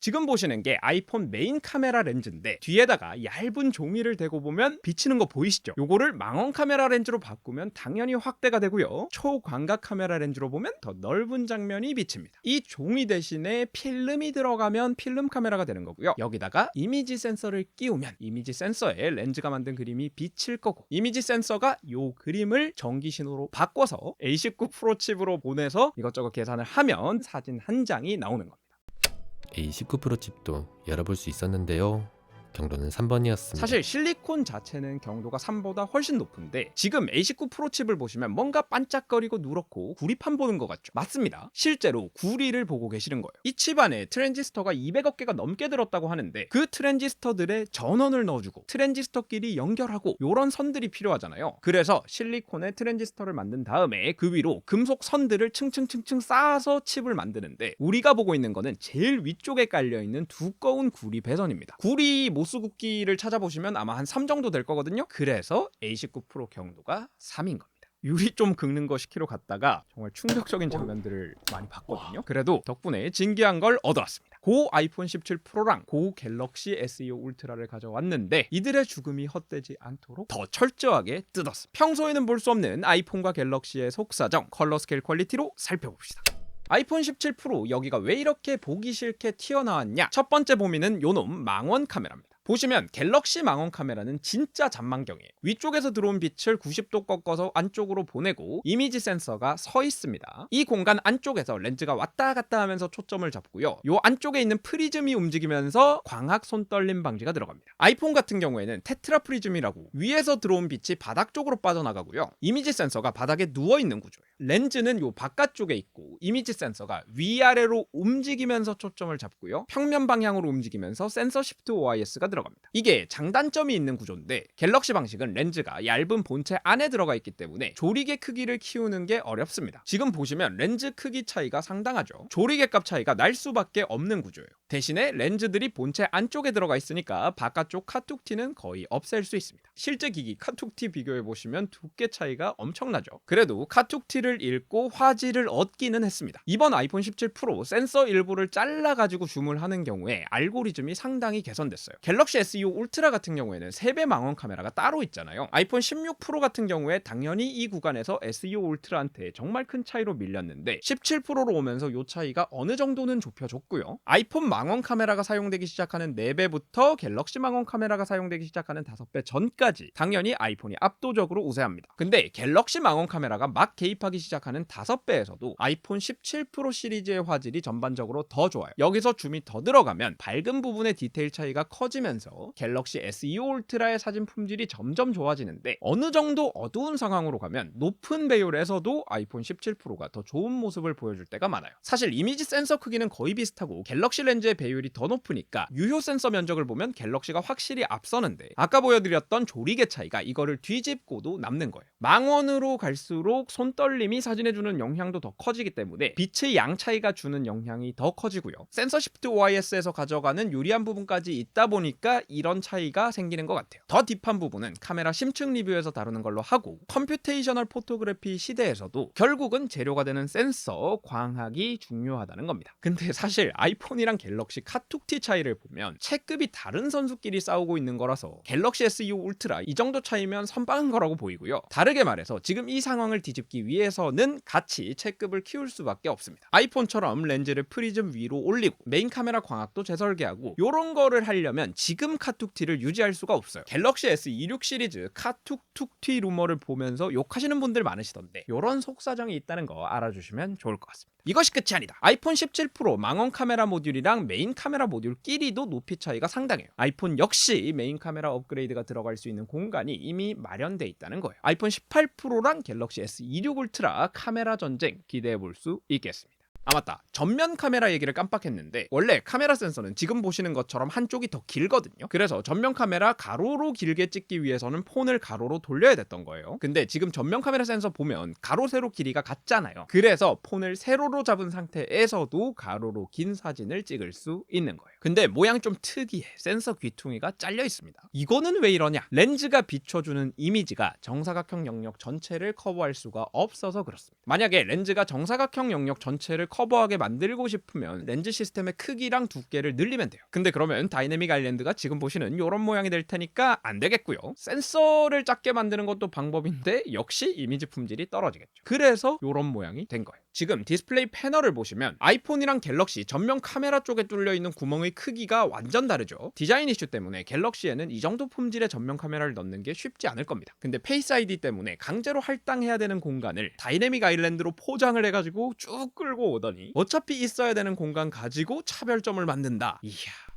지금 보시는 게 아이폰 메인 카메라 렌즈인데 뒤에다가 얇은 종이를 대고 보면 비치는 거 보이시죠? 요거를 망원 카메라 렌즈로 바꾸면 당연히 확대가 되고요. 초광각 카메라 렌즈로 보면 더 넓은 장면이 비칩니다. 이 종이 대신에 필름이 들어가면 필름 카메라가 되는 거고요. 여기다가 이미지 센서를 끼우면 이미지 센서에 렌즈가 만든 그림이 비칠 거고 이미지 센서가 요 그림을 전기 신호로 바꿔서 A19 프로 칩으로 보내서 이것저것 계산을 하면 사진 한 장이 나오는 겁니다. A19 프로 칩도 열어볼 수 있었는데요. 경로는 3번이었습니다. 사실 실리콘 자체는 경도가 3보다 훨씬 높은데 지금 A19 프로 칩을 보시면 뭔가 반짝거리고 누렇고 구리판 보는 것 같죠? 맞습니다. 실제로 구리를 보고 계시는 거예요. 이 칩 안에 트랜지스터가 200억 개가 넘게 들었다고 하는데 그 트랜지스터들의 전원을 넣어주고 트랜지스터끼리 연결하고 요런 선들이 필요하잖아요. 그래서 실리콘에 트랜지스터를 만든 다음에 그 위로 금속 선들을 층층층층 쌓아서 칩을 만드는데 우리가 보고 있는 거는 제일 위쪽에 깔려 있는 두꺼운 구리 배선입니다. 구리 모 수국기를 찾아보시면 아마 한 3 정도 될 거거든요. 그래서 A19 프로 경도가 3인 겁니다. 유리 좀 긁는 거 10kg 갔다가 정말 충격적인 장면들을 많이 봤거든요. 그래도 덕분에 진기한 걸 얻어왔습니다. 고 아이폰 17 프로랑 고 갤럭시 S25 울트라를 가져왔는데 이들의 죽음이 헛되지 않도록 더 철저하게 뜯었습니다. 평소에는 볼 수 없는 아이폰과 갤럭시의 속사정 컬러 스케일 퀄리티로 살펴봅시다. 아이폰 17 프로 여기가 왜 이렇게 보기 싫게 튀어나왔냐? 첫 번째 범인은 요놈 망원 카메라입니다. 보시면 갤럭시 망원 카메라는 진짜 잔망경이에요. 위쪽에서 들어온 빛을 90도 꺾어서 안쪽으로 보내고 이미지 센서가 서 있습니다. 이 공간 안쪽에서 렌즈가 왔다 갔다 하면서 초점을 잡고요. 요 안쪽에 있는 프리즘이 움직이면서 광학 손떨림 방지가 들어갑니다. 아이폰 같은 경우에는 테트라 프리즘이라고 위에서 들어온 빛이 바닥 쪽으로 빠져나가고요. 이미지 센서가 바닥에 누워 있는 구조예요. 렌즈는 요 바깥쪽에 있고 이미지 센서가 위아래로 움직이면서 초점을 잡고요. 평면 방향으로 움직이면서 센서 시프트 OIS가 들어갑니다. 이게 장단점이 있는 구조인데 갤럭시 방식은 렌즈가 얇은 본체 안에 들어가 있기 때문에 조리개 크기를 키우는 게 어렵습니다. 지금 보시면 렌즈 크기 차이가 상당하죠. 조리개 값 차이가 날 수밖에 없는 구조예요. 대신에 렌즈들이 본체 안쪽에 들어가 있으니까 바깥쪽 카툭티는 거의 없앨 수 있습니다. 실제 기기 카툭티 비교해 보시면 두께 차이가 엄청나죠. 그래도 카툭티를 읽고 화질을 얻기는 했습니다. 이번 아이폰 17 프로 센서 일부를 잘라 가지고 줌을 하는 경우에 알고리즘이 상당히 개선됐어요. 갤럭시 S25 울트라 같은 경우에는 3배 망원 카메라가 따로 있잖아요. 아이폰 16 프로 같은 경우에 당연히 이 구간에서 S25 울트라한테 정말 큰 차이로 밀렸는데 17 프로로 오면서 요 차이가 어느 정도는 좁혀졌고요. 아이폰 망원 카메라가 사용되기 시작하는 4배부터 갤럭시 망원 카메라가 사용되기 시작하는 5배 전까지 당연히 아이폰이 압도적으로 우세합니다. 근데 갤럭시 망원 카메라가 막 개입하기 시작하는 5배에서도 아이폰 17 프로 시리즈의 화질이 전반적으로 더 좋아요. 여기서 줌이 더 들어가면 밝은 부분의 디테일 차이가 커지면서 갤럭시 S25 울트라의 사진 품질이 점점 좋아지는데 어느 정도 어두운 상황으로 가면 높은 배율에서도 아이폰 17 프로가 더 좋은 모습을 보여줄 때가 많아요. 사실 이미지 센서 크기는 거의 비슷하고 갤럭시 렌즈 의 배율이 더 높으니까 유효 센서 면적을 보면 갤럭시가 확실히 앞서는데 아까 보여드렸던 조리개 차이가 이거를 뒤집고도 남는 거예요. 망원으로 갈수록 손떨림이 사진에 주는 영향도 더 커지기 때문에 빛의 양 차이가 주는 영향이 더 커지고요. 센서 시프트 OIS에서 가져가는 유리한 부분까지 있다 보니까 이런 차이가 생기는 것 같아요. 더 딥한 부분은 카메라 심층 리뷰에서 다루는 걸로 하고 컴퓨테이셔널 포토그래피 시대에서도 결국은 재료가 되는 센서, 광학이 중요하다는 겁니다. 근데 사실 아이폰이랑 갤럭시 카툭티 차이를 보면 체급이 다른 선수끼리 싸우고 있는 거라서 갤럭시 S25 울트라 이 정도 차이면 선빵한 거라고 보이고요. 다르게 말해서 지금 이 상황을 뒤집기 위해서는 같이 체급을 키울 수밖에 없습니다. 아이폰처럼 렌즈를 프리즘 위로 올리고 메인 카메라 광학도 재설계하고 요런 거를 하려면 지금 카툭티를 유지할 수가 없어요. 갤럭시 S26 시리즈 카툭툭티 루머를 보면서 욕하시는 분들 많으시던데 요런 속사정이 있다는 거 알아주시면 좋을 것 같습니다. 이것이 끝이 아니다. 아이폰 17 프로 망원 카메라 모듈이랑 메인 카메라 모듈끼리도 높이 차이가 상당해요. 아이폰 역시 메인 카메라 업그레이드가 들어갈 수 있는 공간이 이미 마련돼 있다는 거예요. 아이폰 18 프로랑 갤럭시 S26 울트라 카메라 전쟁 기대해 볼 수 있겠습니다. 아 맞다. 전면 카메라 얘기를 깜빡했는데 원래 카메라 센서는 지금 보시는 것처럼 한쪽이 더 길거든요. 그래서 전면 카메라 가로로 길게 찍기 위해서는 폰을 가로로 돌려야 됐던 거예요. 근데 지금 전면 카메라 센서 보면 가로 세로 길이가 같잖아요. 그래서 폰을 세로로 잡은 상태에서도 가로로 긴 사진을 찍을 수 있는 거예요 근데 모양 좀 특이해 센서 귀퉁이가 잘려 있습니다 이거는 왜 이러냐 렌즈가 비춰주는 이미지가 정사각형 영역 전체를 커버할 수가 없어서 그렇습니다 만약에 렌즈가 정사각형 영역 전체를 커버하게 만들고 싶으면 렌즈 시스템의 크기랑 두께를 늘리면 돼요. 근데 그러면 다이내믹 아일랜드가 지금 보시는 이런 모양이 될 테니까 안 되겠고요. 센서를 작게 만드는 것도 방법인데 역시 이미지 품질이 떨어지겠죠. 그래서 이런 모양이 된 거예요. 지금 디스플레이 패널을 보시면 아이폰이랑 갤럭시 전면 카메라 쪽에 뚫려 있는 구멍의 크기가 완전 다르죠. 디자인 이슈 때문에 갤럭시에는 이 정도 품질의 전면 카메라를 넣는 게 쉽지 않을 겁니다. 근데 페이스 아이디 때문에 강제로 할당해야 되는 공간을 다이내믹 아일랜드로 포장을 해가지고 쭉 끌고 오더니 어차피 있어야 되는 공간 가지고 차별점을 만든다. 이야.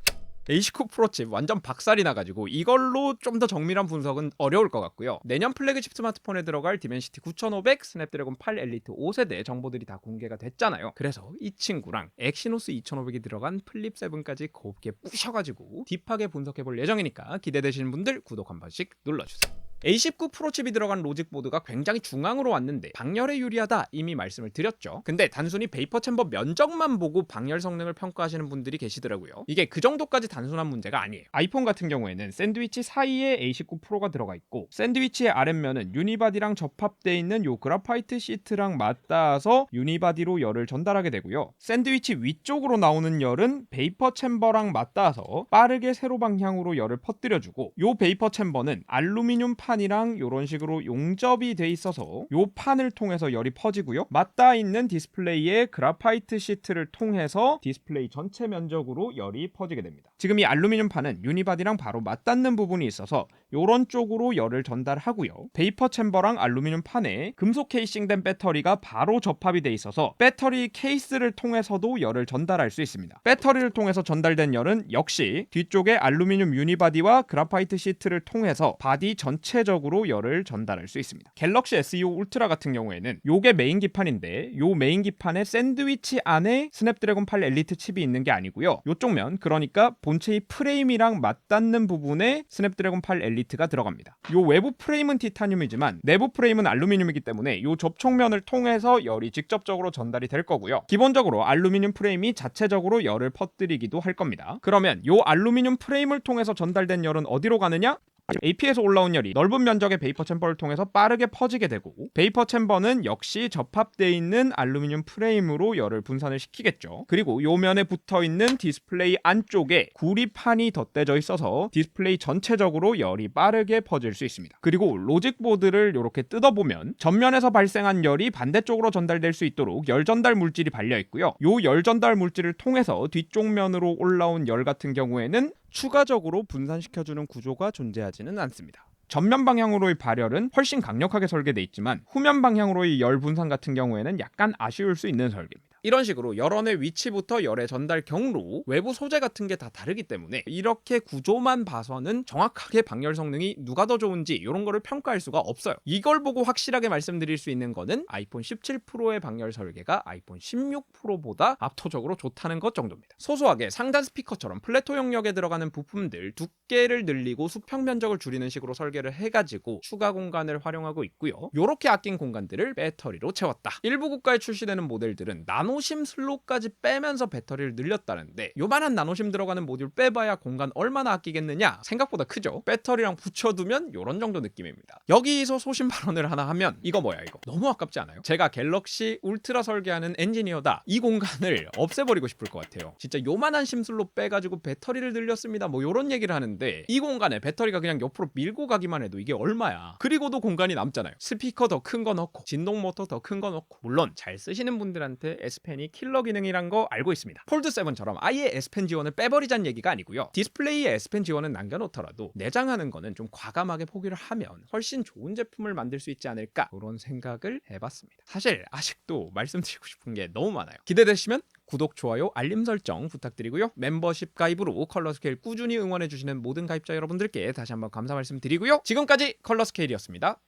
A19 프로칩 완전 박살이 나가지고 이걸로 좀 더 정밀한 분석은 어려울 것 같고요. 내년 플래그십 스마트폰에 들어갈 디멘시티 9500, 스냅드래곤 8 엘리트 5세대 정보들이 다 공개가 됐잖아요. 그래서 이 친구랑 엑시노스 2500이 들어간 플립 7까지 곱게 부셔가지고 딥하게 분석해볼 예정이니까 기대되시는 분들 구독 한 번씩 눌러주세요. A19 프로칩이 들어간 로직 보드가 굉장히 중앙으로 왔는데 방열에 유리하다 이미 말씀을 드렸죠. 근데 단순히 베이퍼 챔버 면적만 보고 방열 성능을 평가하시는 분들이 계시더라고요. 이게 그 정도까지 단순한 문제가 아니에요. 아이폰 같은 경우에는 샌드위치 사이에 A19 프로가 들어가 있고 샌드위치의 아랫면은 유니바디랑 접합돼 있는 요 그라파이트 시트랑 맞닿아서 유니바디로 열을 전달하게 되고요. 샌드위치 위쪽으로 나오는 열은 베이퍼 챔버랑 맞닿아서 빠르게 세로 방향으로 열을 퍼뜨려주고 요 베이퍼 챔버는 알루미늄 판 이랑 요런 식으로 용접이 돼 있어서 요 판을 통해서 열이 퍼지고요. 맞닿아 있는 디스플레이의 그라파이트 시트를 통해서 디스플레이 전체 면적으로 열이 퍼지게 됩니다. 지금 이 알루미늄 판은 유니바디랑 바로 맞닿는 부분이 있어서 요런 쪽으로 열을 전달하고요. 베이퍼 챔버랑 알루미늄 판에 금속 케이싱된 배터리가 바로 접합이 돼 있어서 배터리 케이스를 통해서도 열을 전달할 수 있습니다. 배터리를 통해서 전달된 열은 역시 뒤쪽에 알루미늄 유니바디와 그라파이트 시트를 통해서 바디 전체적으로 열을 전달할 수 있습니다. 갤럭시 S25 울트라 같은 경우에는 요게 메인 기판인데 요 메인 기판의 샌드위치 안에 스냅드래곤 8 엘리트 칩이 있는 게 아니고요. 요쪽 면 그러니까 본 체의 프레임이랑 맞닿는 부분에 스냅드래곤 8 엘리트가 들어갑니다. 요 외부 프레임은 티타늄이지만 내부 프레임은 알루미늄이기 때문에 요 접촉면을 통해서 열이 직접적으로 전달이 될 거고요. 기본적으로 알루미늄 프레임이 자체적으로 열을 퍼뜨리기도 할 겁니다. 그러면 요 알루미늄 프레임을 통해서 전달된 열은 어디로 가느냐? AP에서 올라온 열이 넓은 면적의 베이퍼 챔버를 통해서 빠르게 퍼지게 되고 베이퍼 챔버는 역시 접합되어 있는 알루미늄 프레임으로 열을 분산을 시키겠죠. 그리고 요 면에 붙어 있는 디스플레이 안쪽에 구리판이 덧대져 있어서 디스플레이 전체적으로 열이 빠르게 퍼질 수 있습니다. 그리고 로직 보드를 이렇게 뜯어보면 전면에서 발생한 열이 반대쪽으로 전달될 수 있도록 열 전달 물질이 발려 있고요. 요 열 전달 물질을 통해서 뒤쪽 면으로 올라온 열 같은 경우에는 추가적으로 분산시켜주는 구조가 존재하지는 않습니다. 전면 방향으로의 발열은 훨씬 강력하게 설계돼 있지만 후면 방향으로의 열 분산 같은 경우에는 약간 아쉬울 수 있는 설계입니다. 이런 식으로 열원의 위치부터 열의 전달 경로, 외부 소재 같은 게 다 다르기 때문에 이렇게 구조만 봐서는 정확하게 방열 성능이 누가 더 좋은지 이런 거를 평가할 수가 없어요. 이걸 보고 확실하게 말씀드릴 수 있는 거는 아이폰 17 프로의 방열 설계가 아이폰 16 프로보다 압도적으로 좋다는 것 정도입니다. 소소하게 상단 스피커처럼 플래토 영역에 들어가는 부품들 두께를 늘리고 수평 면적을 줄이는 식으로 설계를 해가지고 추가 공간을 활용하고 있고요. 요렇게 아낀 공간들을 배터리로 채웠다. 일부 국가에 출시되는 모델들은 나노 심 슬롯까지 빼면서 배터리를 늘렸다는데 요만한 나노심 들어가는 모듈 빼봐야 공간 얼마나 아끼겠느냐 생각보다 크죠. 배터리랑 붙여두면 요런 정도 느낌입니다. 여기서 소신 발언을 하나 하면 이거 뭐야 이거 너무 아깝지 않아요? 제가 갤럭시 울트라 설계하는 엔지니어다 이 공간을 없애버리고 싶을 것 같아요. 진짜 요만한 심슬로 빼가지고 배터리를 늘렸습니다. 뭐 요런 얘기를 하는데 이 공간에 배터리가 그냥 옆으로 밀고 가기만 해도 이게 얼마야? 그리고도 공간이 남잖아요. 스피커 더 큰 거 넣고 진동 모터 더 큰 거 넣고 물론 잘 쓰시는 분들한테 S펜이 킬러 기능이란 거 알고 있습니다. 폴드 7처럼 아예 S펜 지원을 빼버리자는 얘기가 아니고요. 디스플레이에 S펜 지원은 남겨놓더라도 내장하는 거는 좀 과감하게 포기를 하면 훨씬 좋은 제품을 만들 수 있지 않을까 그런 생각을 해봤습니다. 사실 아직도 말씀드리고 싶은 게 너무 많아요. 기대되시면 구독, 좋아요, 알림 설정 부탁드리고요. 멤버십 가입으로 컬러 스케일 꾸준히 응원해주시는 모든 가입자 여러분들께 다시 한번 감사 말씀드리고요. 지금까지 컬러 스케일이었습니다.